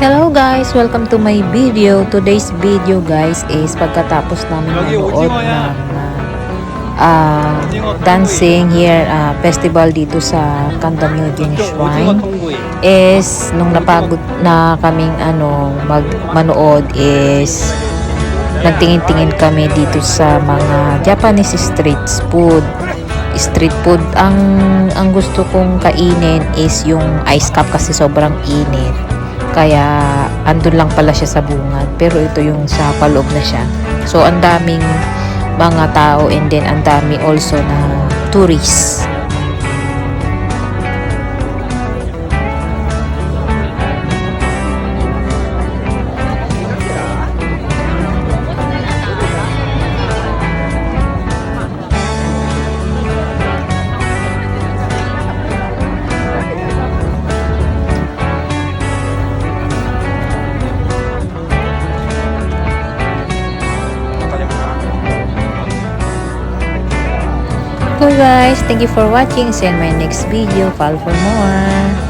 Hello guys! Welcome to my video. Today's video guys is pagkatapos namin manood ng uh, dancing here uh, ah, festival dito sa Kandang Eugene Shrine is nung napagod na kaming ano mag manood is nagtingin-tingin kami dito sa mga Japanese street food. Street food ang ang gusto kong kainin is yung ice cup kasi sobrang init kaya andun lang pala siya sa bungad. Pero ito yung sa paloob na siya. So ang daming mga tao and then ang dami also na tourists So guys, thank you for watching. See you in my next video. Follow for more.